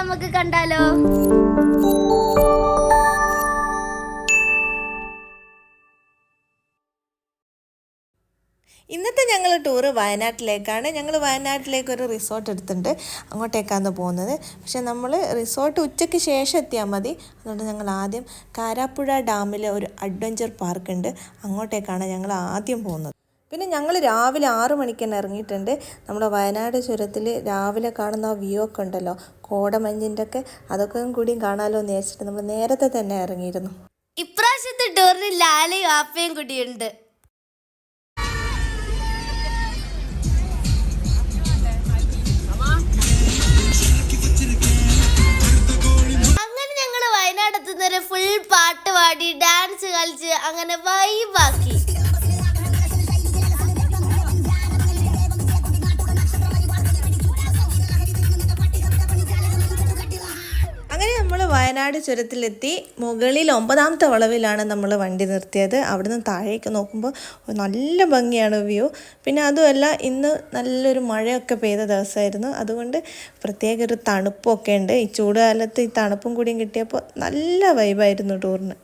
നമുക്ക് കണ്ടാലോ? ഇന്നത്തെ ഞങ്ങൾ ടൂറ് വയനാട്ടിലേക്കാണ്. ഞങ്ങൾ വയനാട്ടിലേക്ക് ഒരു റിസോർട്ട് എടുത്തിട്ടുണ്ട്. അങ്ങോട്ടേക്കാണ് പോകുന്നത്. പക്ഷേ നമ്മൾ റിസോർട്ട് ഉച്ചയ്ക്ക് ശേഷം എത്തിയാൽ മതി. അതുകൊണ്ട് ഞങ്ങൾ ആദ്യം കാരാപ്പുഴ ഡാമിലെ ഒരു അഡ്വഞ്ചർ പാർക്ക് ഉണ്ട്. അങ്ങോട്ടേക്കാണ് ഞങ്ങൾ ആദ്യം പോകുന്നത്. പിന്നെ ഞങ്ങൾ രാവിലെ ആറു മണിക്ക് തന്നെ ഇറങ്ങിയിട്ടുണ്ട്. നമ്മുടെ വയനാട് ചുരത്തിൽ രാവിലെ കാണുന്ന ആ വ്യൂ ഒക്കെ ഉണ്ടല്ലോ. കോടമഞ്ഞിന്റെ ഒക്കെ അതൊക്കെ കൂടിയും കാണാമല്ലോ എന്ന് വിചാരിച്ചിട്ട് നമ്മൾ നേരത്തെ തന്നെ ഇറങ്ങിയിരുന്നു. ഇപ്രാവശ്യത്തെ ടൂറിന് ലാലയും ആപ്പയും കൂടിയുണ്ട്. അങ്ങനെ ഞങ്ങൾ വയനാട് എത്തുന്നവരെ ഫുൾ പാട്ട് പാടി ഡാൻസ് കളിച്ച് അങ്ങനെ വൈബാക്കി വയനാട് ചുരത്തിലെത്തി. മുകളിൽ ഒമ്പതാമത്തെ വളവിലാണ് നമ്മൾ വണ്ടി നിർത്തിയത്. അവിടുന്ന് താഴേക്ക് നോക്കുമ്പോൾ നല്ല ഭംഗിയാണ് വ്യൂ. പിന്നെ അതുമല്ല ഇന്ന് നല്ലൊരു മഴയൊക്കെ പെയ്ത ദിവസമായിരുന്നു. അതുകൊണ്ട് പ്രത്യേക ഒരു തണുപ്പൊക്കെ ഉണ്ട്. ഈ ചൂടുകാലത്ത് ഈ തണുപ്പും കൂടിയും കിട്ടിയപ്പോൾ നല്ല വൈബായിരുന്നു ടൂറിന്.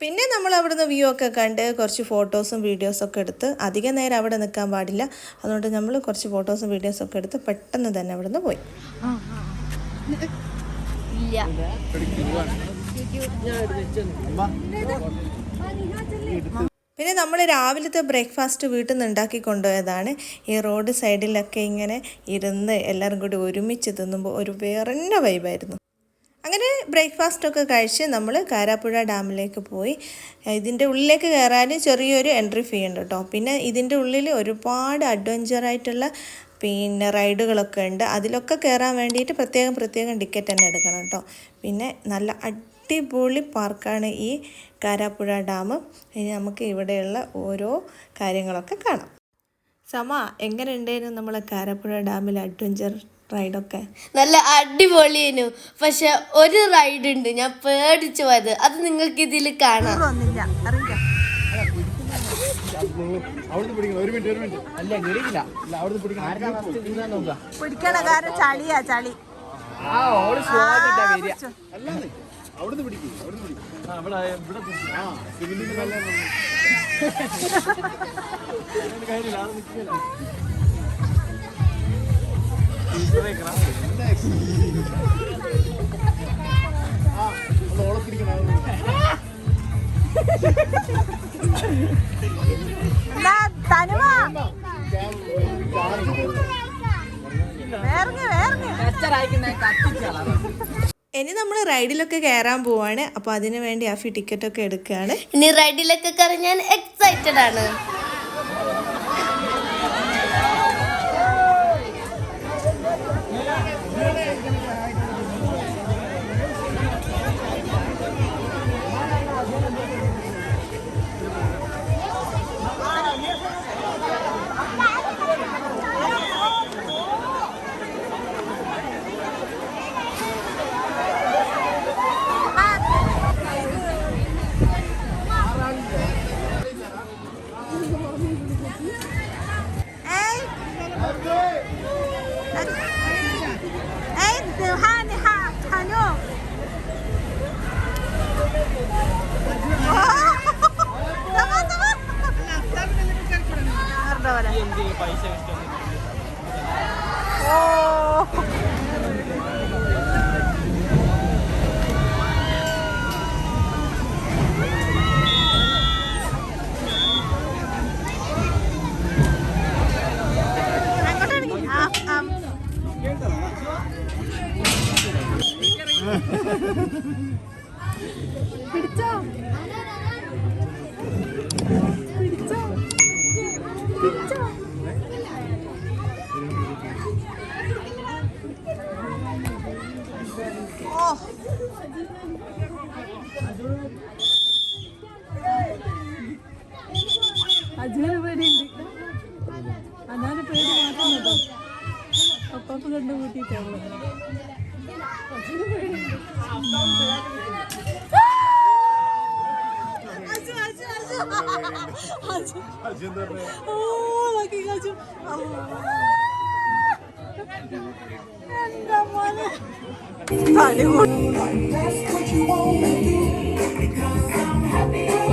പിന്നെ നമ്മൾ അവിടുന്ന് വ്യൂ ഒക്കെ കണ്ട് കുറച്ച് ഫോട്ടോസും വീഡിയോസും ഒക്കെ എടുത്ത് അധികം നേരം അവിടെ നിൽക്കാൻ പാടില്ല. അതുകൊണ്ട് നമ്മൾ കുറച്ച് ഫോട്ടോസും വീഡിയോസും ഒക്കെ എടുത്ത് പെട്ടെന്ന് തന്നെ അവിടുന്ന് പോയി. പിന്നെ നമ്മൾ രാവിലത്തെ ബ്രേക്ക്ഫാസ്റ്റ് വീട്ടിൽ നിന്ന് ഉണ്ടാക്കി കൊണ്ടുപോയതാണ് ഈ റോഡ് സൈഡിലൊക്കെ ഇങ്ങനെ ഇരുന്ന് എല്ലാവരും കൂടി ഒരുമിച്ച് തിന്നുമ്പോൾ ഒരു വേറെന്നെ വൈബായിരുന്നു അങ്ങനെ ബ്രേക്ക്ഫാസ്റ്റൊക്കെ കഴിച്ച് നമ്മൾ കാരാപ്പുഴ ഡാമിലേക്ക് പോയി. ഇതിന്റെ ഉള്ളിലേക്ക് കയറാൻ ചെറിയൊരു എൻട്രി ഫീ ഉണ്ട് കേട്ടോ പിന്നെ ഇതിന്റെ ഉള്ളിൽ ഒരുപാട് അഡ്വഞ്ചറായിട്ടുള്ള പിന്നെ റൈഡുകളൊക്കെ ഉണ്ട്. അതിലൊക്കെ കയറാൻ വേണ്ടിയിട്ട് പ്രത്യേകം പ്രത്യേകം ടിക്കറ്റ് തന്നെ എടുക്കണം കേട്ടോ പിന്നെ നല്ല അടിപൊളി പാർക്കാണ് ഈ കാരാപ്പുഴ ഡാം. ഇനി നമുക്ക് ഇവിടെയുള്ള ഓരോ കാര്യങ്ങളൊക്കെ കാണാം. സമ എങ്ങനെ ഉണ്ടായിരുന്നു നമ്മളെ കാരാപ്പുഴ ഡാമിൽ അഡ്വഞ്ചർ റൈഡൊക്കെ നല്ല അടിപൊളിയേനു. പക്ഷെ ഒരു റൈഡ് ഉണ്ട്. ഞാൻ പേടിച്ചു പോയത്. അത് നിങ്ങൾക്ക് ഇതിൽ കാണാം പിടിക്കണം ഒരു മിനിറ്റ് ഒരു മിനിറ്റ് അല്ല കിടിക്കില്ല അല്ല അവിടുന്ന് പിടിക്കണം പിടിക്കണ കാരണം ചളിയാ ചളി അവിടുന്ന് പിടിക്കും അവിടുന്ന് പിടിക്കും ആ സിവിലിന് നല്ല ആ ഒന്ന് ഓളെ പിടിക്കണം എന്നാ തനുവാ വേറങ്ങി വേറങ്ങി ഇനി നമ്മൾ റൈഡിലൊക്കെ കയറാൻ പോവാണ്. അപ്പൊ അതിനു വേണ്ടി ആഫി ടിക്കറ്റ് ഒക്കെ എടുക്കുകയാണ് ഇനി റൈഡിലൊക്കെ കയറി ഞാൻ എക്സൈറ്റഡ് ആണ്. ഓ That's what you want me to do. Because I'm happy.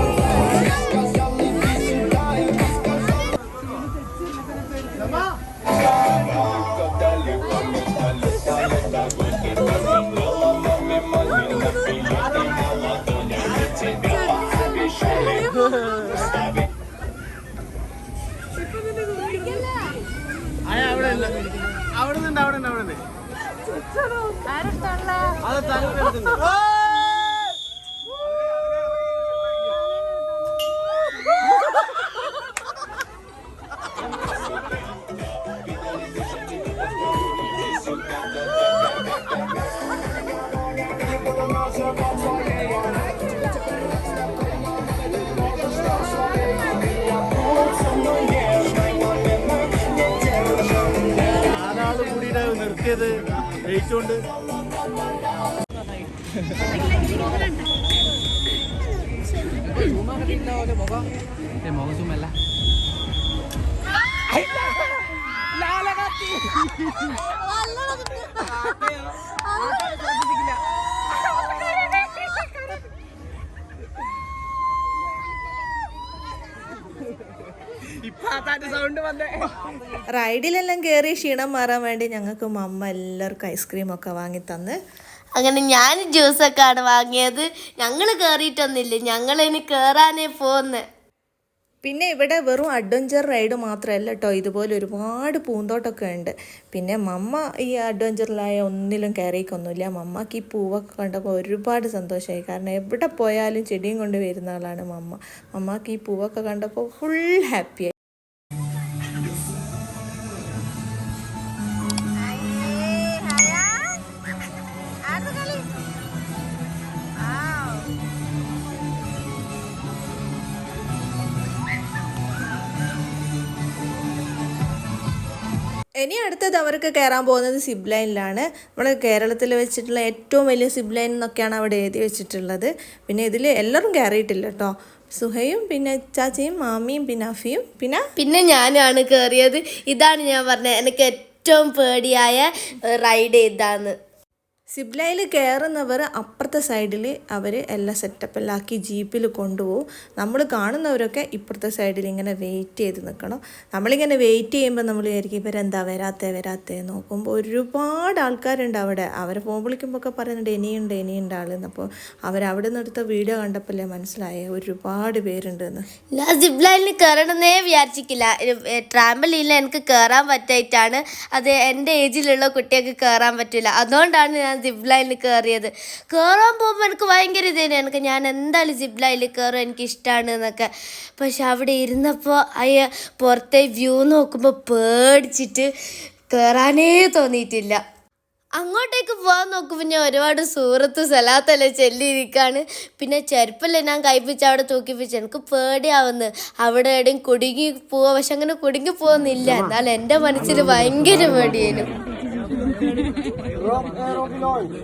അത് ജയിച്ചോണ്ട് റൈഡിലെല്ലാം കയറി ക്ഷീണം മാറാൻ വേണ്ടി ഞങ്ങൾക്ക് മമ്മ എല്ലാവർക്കും ഐസ്ക്രീം ഒക്കെ വാങ്ങി തന്ന്. അങ്ങനെ ഞാൻ ജ്യൂസൊക്കെയാണ് വാങ്ങിയത്. ഞങ്ങൾ കയറിയിട്ടൊന്നുമില്ല ഞങ്ങൾ ഇനി കയറാനേ പോന്ന് പിന്നെ ഇവിടെ വെറും അഡ്വഞ്ചർ റൈഡ് മാത്രമല്ല കേട്ടോ ഇതുപോലെ ഒരുപാട് പൂന്തോട്ടമൊക്കെ ഉണ്ട്. പിന്നെ മമ്മ ഈ അഡ്വഞ്ചറിലായ ഒന്നിലും കയറിക്കൊന്നുമില്ല മമ്മക്ക് ഈ പൂവൊക്കെ കണ്ടപ്പോൾ ഒരുപാട് സന്തോഷമായി. കാരണം എവിടെ പോയാലും ചെടിയും കൊണ്ട് വരുന്ന ആളാണ് മമ്മ. മമ്മക്ക് ഈ പൂവൊക്കെ കണ്ടപ്പോൾ ഫുൾ ഹാപ്പിയായി ഇനി അടുത്തത് അവർക്ക് കയറാൻ പോകുന്നത് സിബ് ലൈനിലാണ് നമ്മൾ കേരളത്തിൽ വെച്ചിട്ടുള്ള ഏറ്റവും വലിയ സിബ് ലൈൻ എന്നൊക്കെയാണ് അവിടെ എഴുതി വെച്ചിട്ടുള്ളത്. പിന്നെ ഇതിൽ എല്ലാവരും കയറിയിട്ടില്ല കേട്ടോ സുഹയും പിന്നെ ചാച്ചയും മാമിയും പിന്നെ അഫിയും പിന്നെ പിന്നെ ഞാനാണ് കയറിയത് ഇതാണ് ഞാൻ പറഞ്ഞത്. എനിക്ക് ഏറ്റവും പേടിയായ റൈഡ് ഇതാന്ന് സിബ് ലൈനിൽ കയറുന്നവർ അപ്പുറത്തെ സൈഡിൽ അവർ എല്ലാം സെറ്റപ്പെല്ലാം ആക്കി ജീപ്പിൽ കൊണ്ടുപോകും. നമ്മൾ കാണുന്നവരൊക്കെ ഇപ്പുറത്തെ സൈഡിൽ ഇങ്ങനെ വെയിറ്റ് ചെയ്ത് നിൽക്കണം. നമ്മളിങ്ങനെ വെയിറ്റ് ചെയ്യുമ്പോൾ നമ്മൾ വിചാരിക്കും ഇവരെന്താ വരാത്തേ വരാത്തേ നോക്കുമ്പോൾ ഒരുപാട് ആൾക്കാരുണ്ട് അവിടെ. അവരെ ഫോൺ വിളിക്കുമ്പോൾ ഒക്കെ പറയുന്നുണ്ട് ഇനിയുണ്ട് ഇനിയുണ്ട് ആളെന്ന് അപ്പോൾ അവരവിടെ നിന്ന് വീഡിയോ കണ്ടപ്പോഴേ മനസ്സിലായേ ഒരുപാട് പേരുണ്ട് എന്ന് ഞാൻ സിബ്ലൈനിൽ കയറണമെന്നേ വിചാരിച്ചിട്ടില്ല. ഇല്ല എനിക്ക് കയറാൻ പറ്റായിട്ടാണ്. അത് എന്റെ ഏജിലുള്ള കുട്ടികൾക്ക് കയറാൻ പറ്റില്ല. അതുകൊണ്ടാണ് ഞാൻ സിബ് ലൈനിൽ കയറിയത് കയറാൻ പോകുമ്പോൾ എനിക്ക് ഭയങ്കര ഇതേനെ എനിക്ക് ഞാൻ എന്തായാലും സിബ് ലൈനിൽ കയറും എനിക്ക് ഇഷ്ടമാണ് എന്നൊക്കെ. പക്ഷെ അവിടെ ഇരുന്നപ്പോൾ അയ്യ പുറത്തെ വ്യൂ നോക്കുമ്പോൾ പേടിച്ചിട്ട് കയറാനേ തോന്നിയിട്ടില്ല. അങ്ങോട്ടേക്ക് പോകാൻ നോക്കുമ്പോൾ ഞാൻ ഒരുപാട് സൂറത്ത് സലാത്തല്ലേ ചെല്ലിയിരിക്കുകയാണ് പിന്നെ ചെരുപ്പല്ലേ ഞാൻ കൈപ്പിച്ച് അവിടെ തൂക്കിപ്പിച്ച് എനിക്ക് പേടിയാവുന്നു. അവിടെ എവിടെയും കുടുങ്ങി പോവാ. പക്ഷെ അങ്ങനെ കുടുങ്ങി പോകുന്നില്ല എന്നാൽ എന്റെ മനസ്സിൽ ഭയങ്കര പേടിയേനു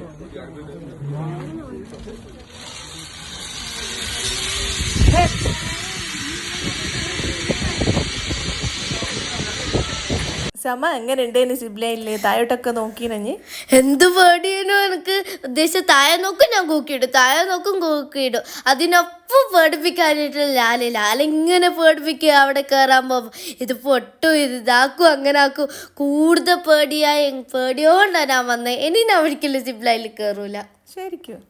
സമ എങ്ങനെ ഉണ്ടേന് സിബ് ലൈനിൽ താഴോട്ടൊക്കെ നോക്കിനഞ്ഞ് എന്ത് പേടിയേനോ എനിക്ക്? ഉദ്ദേശിച്ച തായ നോക്കും ഞാൻ കൂക്കിയിടും. തായ നോക്കും കൂക്കിയിടും. അതിനൊപ്പം പേടിപ്പിക്കാനായിട്ട് ലാല. ലാല ഇങ്ങനെ പേടിപ്പിക്കുക അവിടെ കയറാൻ പോകുമ്പോൾ ഇത് പൊട്ടും ഇത് ഇതാക്കും അങ്ങനെ ആക്കും. കൂടുതൽ പേടിയായി പേടിയോണ്ടാ ഞാൻ വന്നത് ഇനി ഞാൻ ഒരിക്കലും സിപ്ലൈനിൽ കയറൂല ശരിക്കും.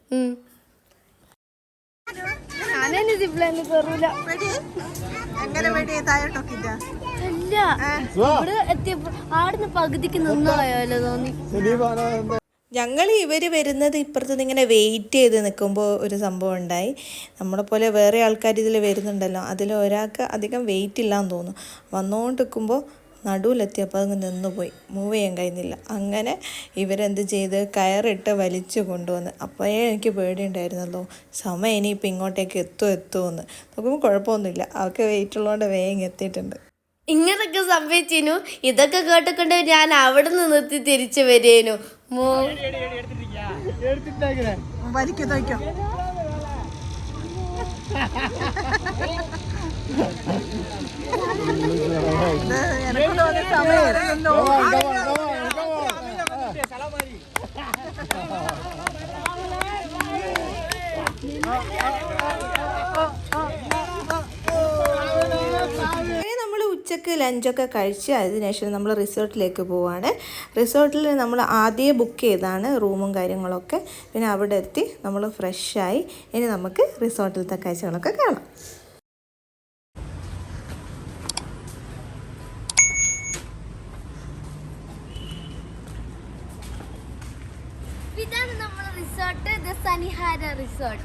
സിപ്ലൈനിൽ കയറൂല എങ്ങനെ വേണ്ടി താഴോട്ടൊക്കെ ഇല്ല അല്ല ഇവിടെ എത്തിയപ്പോ ആടുന്ന് പകുതിക്ക് നിന്നോയാലോ തോന്നി. ഞങ്ങൾ ഇവർ വരുന്നത് ഇപ്പുറത്ത് ഇങ്ങനെ വെയിറ്റ് ചെയ്ത് നിൽക്കുമ്പോൾ ഒരു സംഭവം ഉണ്ടായി. നമ്മളെ പോലെ വേറെ ആൾക്കാർ ഇതിൽ വരുന്നുണ്ടല്ലോ. അതിൽ ഒരാൾക്ക് അധികം വെയിറ്റ് ഇല്ലാന്ന് തോന്നുന്നു. വന്നുകൊണ്ട് നിൽക്കുമ്പോൾ നടുവിലെത്തിയപ്പോൾ അങ്ങ് നിന്നുപോയി. മൂവ് ചെയ്യാൻ കഴിയുന്നില്ല അങ്ങനെ ഇവരെന്ത് ചെയ്ത്? കയറിട്ട് വലിച്ചു കൊണ്ടുവന്ന്. അപ്പോഴേ എനിക്ക് പേടിയുണ്ടായിരുന്നല്ലോ സമയം ഇനിയിപ്പോൾ ഇങ്ങോട്ടേക്ക് എത്തുമോ എത്തുമോ എന്ന്. നോക്കുമ്പോൾ കുഴപ്പമൊന്നുമില്ല. അവർക്ക് വെയിറ്റ് ഉള്ളതുകൊണ്ട് വേഗം എത്തിയിട്ടുണ്ട്. ഇങ്ങനൊക്കെ സംഭവിച്ചിനു. ഇതൊക്കെ കേട്ടുകൊണ്ട് ഞാൻ അവിടെ നിന്ന് നിർത്തി തിരിച്ചു വരേനു. വലിക്കോ ഉച്ചയ്ക്ക് ലഞ്ചൊക്കെ കഴിച്ച് അതിനുശേഷം നമ്മൾ റിസോർട്ടിലേക്ക് പോവാണ്. റിസോർട്ടിൽ നമ്മൾ ആദ്യം ബുക്ക് ചെയ്താണ് റൂമും കാര്യങ്ങളൊക്കെ. പിന്നെ അവിടെ എത്തി നമ്മൾ ഫ്രഷായി ഇനി നമുക്ക് റിസോർട്ടിലത്തെ കാഴ്ചകളൊക്കെ കാണാം ഇതാണ് നമ്മുടെ റിസോർട്ട് ഇത് സനിഹാര റിസോർട്ട്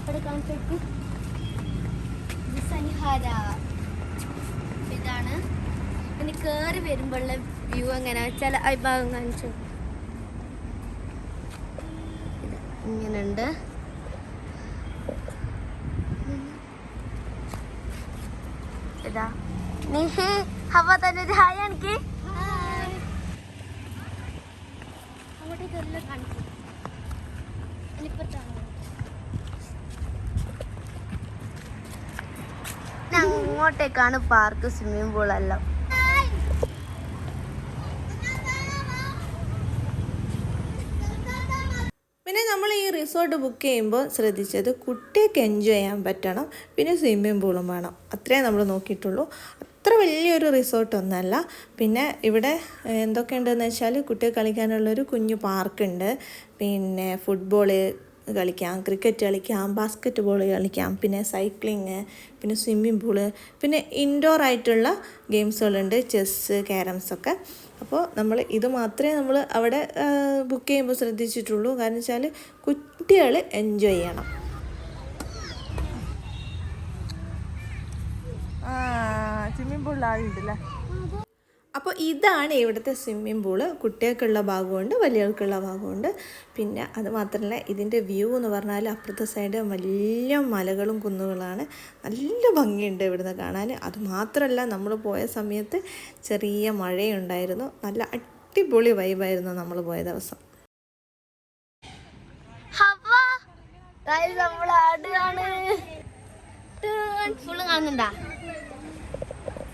ഇവിടെ കാണിച്ചേക്ക്. ഇത് സനിഹാര ഇതാണ്. ഇനി കേറി വരുമ്പോഴുള്ള വ്യൂ എങ്ങനെ? വെച്ചാൽ ആ ഭാഗം കാണിച്ചു. ഇത് ഇങ്ങനുണ്ട്. ഇതാ. നീ ഹവ തന്നെ ഹായ് എനിക്ക് ഇനിപ്പുറത്താണ് അങ്ങോട്ടേക്കാണ് പാർക്ക് സ്വിമ്മിംഗ് പൂൾ എല്ലാം. പിന്നെ നമ്മൾ ഈ റിസോർട്ട് ബുക്ക് ചെയ്യുമ്പോൾ ശ്രദ്ധിച്ചത് കുട്ടിയൊക്കെ എൻജോയ് ചെയ്യാൻ പറ്റണം. പിന്നെ സ്വിമ്മിംഗ് പൂളും വേണം. അത്രേ നമ്മൾ നോക്കിയിട്ടുള്ളൂ. അത്ര വലിയൊരു റിസോർട്ടൊന്നല്ല പിന്നെ ഇവിടെ എന്തൊക്കെയുണ്ടെന്ന് വെച്ചാൽ കുട്ടികൾ കളിക്കാനുള്ളൊരു കുഞ്ഞു പാർക്കുണ്ട്. പിന്നെ ഫുട്ബോൾ കളിക്കാം ക്രിക്കറ്റ് കളിക്കാം ബാസ്ക്കറ്റ് ബോൾ കളിക്കാം പിന്നെ സൈക്ലിങ് പിന്നെ സ്വിമ്മിംഗ് പൂൾ പിന്നെ ഇൻഡോർ ആയിട്ടുള്ള ഗെയിംസുകളുണ്ട് ചെസ്സ് ക്യാരംസ് ഒക്കെ. അപ്പോൾ നമ്മൾ ഇത് മാത്രമേ നമ്മൾ അവിടെ ബുക്ക് ചെയ്യുമ്പോൾ ശ്രദ്ധിച്ചിട്ടുള്ളൂ. കാരണം വെച്ചാൽ കുട്ടികൾ എൻജോയ് ചെയ്യണം. സ്വിമ്മിംഗ് പൂളിലാളുണ്ടല്ലേ അപ്പോൾ ഇതാണ് ഇവിടുത്തെ സ്വിമ്മിംഗ് പൂൾ കുട്ടികൾക്കുള്ള ഭാഗമുണ്ട് വലിയവർക്കുള്ള ഭാഗമുണ്ട്. പിന്നെ അത് മാത്രമല്ല ഇതിന്റെ വ്യൂ എന്ന് പറഞ്ഞാൽ അപ്പുറത്തെ സൈഡ് വലിയ മലകളും കുന്നുകളാണ്. നല്ല ഭംഗിയുണ്ട് ഇവിടുന്ന് കാണാൻ. അത് മാത്രമല്ല നമ്മൾ പോയ സമയത്ത് ചെറിയ മഴയുണ്ടായിരുന്നു. നല്ല അടിപൊളി വൈബായിരുന്നു നമ്മൾ പോയ ദിവസം. നമ്മൾ ആടുകയാണ് ഫുള്ള് കാണുന്നുണ്ടാ?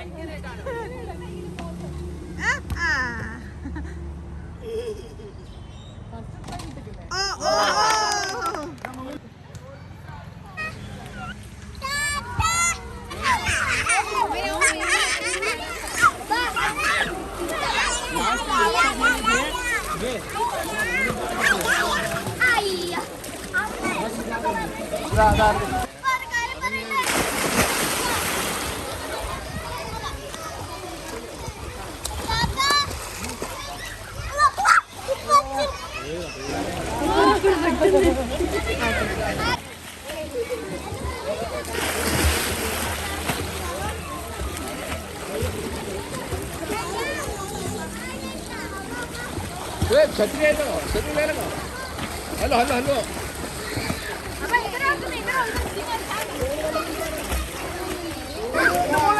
ഭയങ്കരമായിട്ടാണ് 그래 저쪽에 해줘 저쪽에 내는 거. 할로 할로 할로. 아빠 이거랑 좀 이거랑 좀 지금 다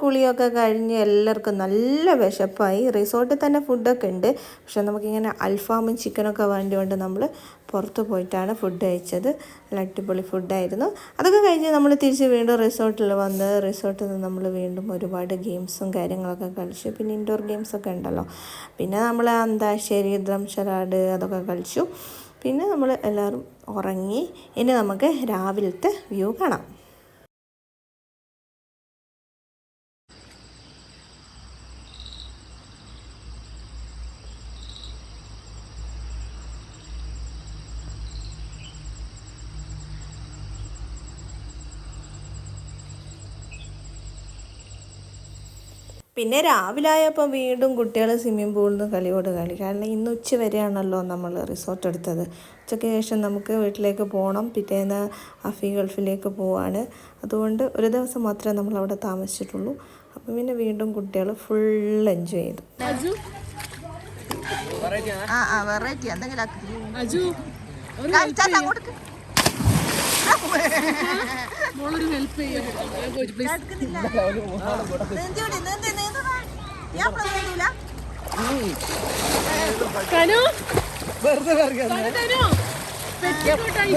കുളിയൊക്കെ കഴിഞ്ഞ് എല്ലാവർക്കും നല്ല വിശപ്പായി. റിസോർട്ടിൽ തന്നെ ഫുഡൊക്കെ ഉണ്ട്. പക്ഷെ നമുക്കിങ്ങനെ അൽഫാമും ചിക്കനൊക്കെ വേണ്ടിയോണ്ട് നമ്മൾ പുറത്ത് പോയിട്ടാണ് ഫുഡ് കഴിച്ചത്. നല്ല അടിപൊളി ഫുഡായിരുന്നു അതൊക്കെ കഴിഞ്ഞ് നമ്മൾ തിരിച്ച് വീണ്ടും റിസോർട്ടിൽ വന്ന് റിസോർട്ടിൽ നിന്ന് നമ്മൾ വീണ്ടും ഒരുപാട് ഗെയിംസും കാര്യങ്ങളൊക്കെ കളിച്ചു. പിന്നെ ഇൻഡോർ ഗെയിംസൊക്കെ ഉണ്ടല്ലോ. പിന്നെ നമ്മൾ അന്താശ്ശേരി ദ്രംശരാട് അതൊക്കെ കളിച്ചു. പിന്നെ നമ്മൾ എല്ലാവരും ഉറങ്ങി. ഇനി നമുക്ക് രാവിലത്തെ വ്യൂ കാണാം. പിന്നെ രാവിലെ ആയപ്പോൾ വീണ്ടും കുട്ടികൾ സ്വിമ്മിംഗ് പൂളിൽ നിന്ന് കളിയോട് കളി. കാരണം ഇന്ന് ഉച്ച വരെയാണല്ലോ നമ്മൾ റിസോർട്ട് എടുത്തത്. ഉച്ചയ്ക്ക് ശേഷം നമുക്ക് വീട്ടിലേക്ക് പോകണം പിറ്റേന്ന് അഫി ഗൾഫിലേക്ക് പോവാണ്. അതുകൊണ്ട് ഒരു ദിവസം മാത്രമേ നമ്മൾ അവിടെ താമസിച്ചിട്ടുള്ളൂ. അപ്പം പിന്നെ വീണ്ടും കുട്ടികൾ ഫുൾ എൻജോയ് ചെയ്തു. എന്തെങ്കിലും മോളൊരു ഹെൽപ്പ് കനു? പെട്ടിക്കോട്ടായി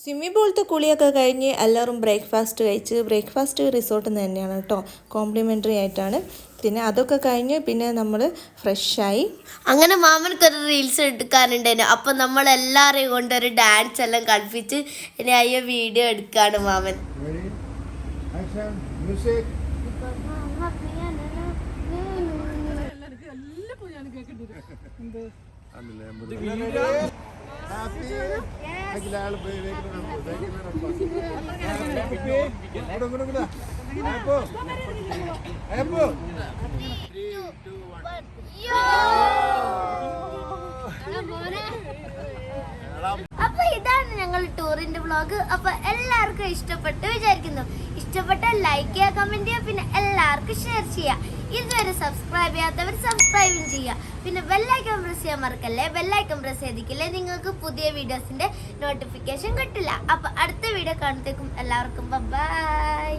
സ്വിമ്മിംഗ് പൂളത്തെ കുളിയൊക്കെ കഴിഞ്ഞ് എല്ലാവരും ബ്രേക്ക്ഫാസ്റ്റ് കഴിച്ച് ബ്രേക്ക്ഫാസ്റ്റ് റിസോർട്ടിൽ നിന്ന് തന്നെയാണ് കേട്ടോ. കോംപ്ലിമെന്ററി ആയിട്ടാണ്. പിന്നെ അതൊക്കെ കഴിഞ്ഞ് പിന്നെ നമ്മൾ ഫ്രഷായി. അങ്ങനെ മാമനക്കൊരു റീൽസ് എടുക്കാനുണ്ടായിരുന്നു. അപ്പം നമ്മൾ എല്ലാവരെയും കൊണ്ട് ഒരു ഡാൻസ് എല്ലാം കളിപ്പിച്ച് ഇനി അയ്യോ വീഡിയോ എടുക്കാണ് മാമൻ. Ready? അപ്പൊ ഇതാണ് ഞങ്ങൾ ടൂറിന്റെ ബ്ലോഗ് അപ്പൊ എല്ലാവർക്കും ഇഷ്ടപ്പെട്ടു വിചാരിക്കുന്നു. ഇഷ്ടപ്പെട്ട ലൈക്ക് ചെയ്യുക കമന്റ് ചെയ്യുക പിന്നെ എല്ലാവർക്കും ഷെയർ ചെയ്യുക. ഇതുവരെ സബ്സ്ക്രൈബ് ചെയ്യാത്തവർ സബ്സ്ക്രൈബും ചെയ്യുക. പിന്നെ ബെല്ലൈക്കൺ പ്രസ് ചെയ്യാൻ മറക്കല്ലേ? ബെല്ലൈക്കൺ പ്രസ് ചെയ്തിക്കില്ലേ നിങ്ങൾക്ക് പുതിയ വീഡിയോസിന്റെ നോട്ടിഫിക്കേഷൻ കിട്ടില്ല. അപ്പൊ അടുത്ത വീഡിയോ കാണത്തേക്കും എല്ലാവർക്കും ബൈ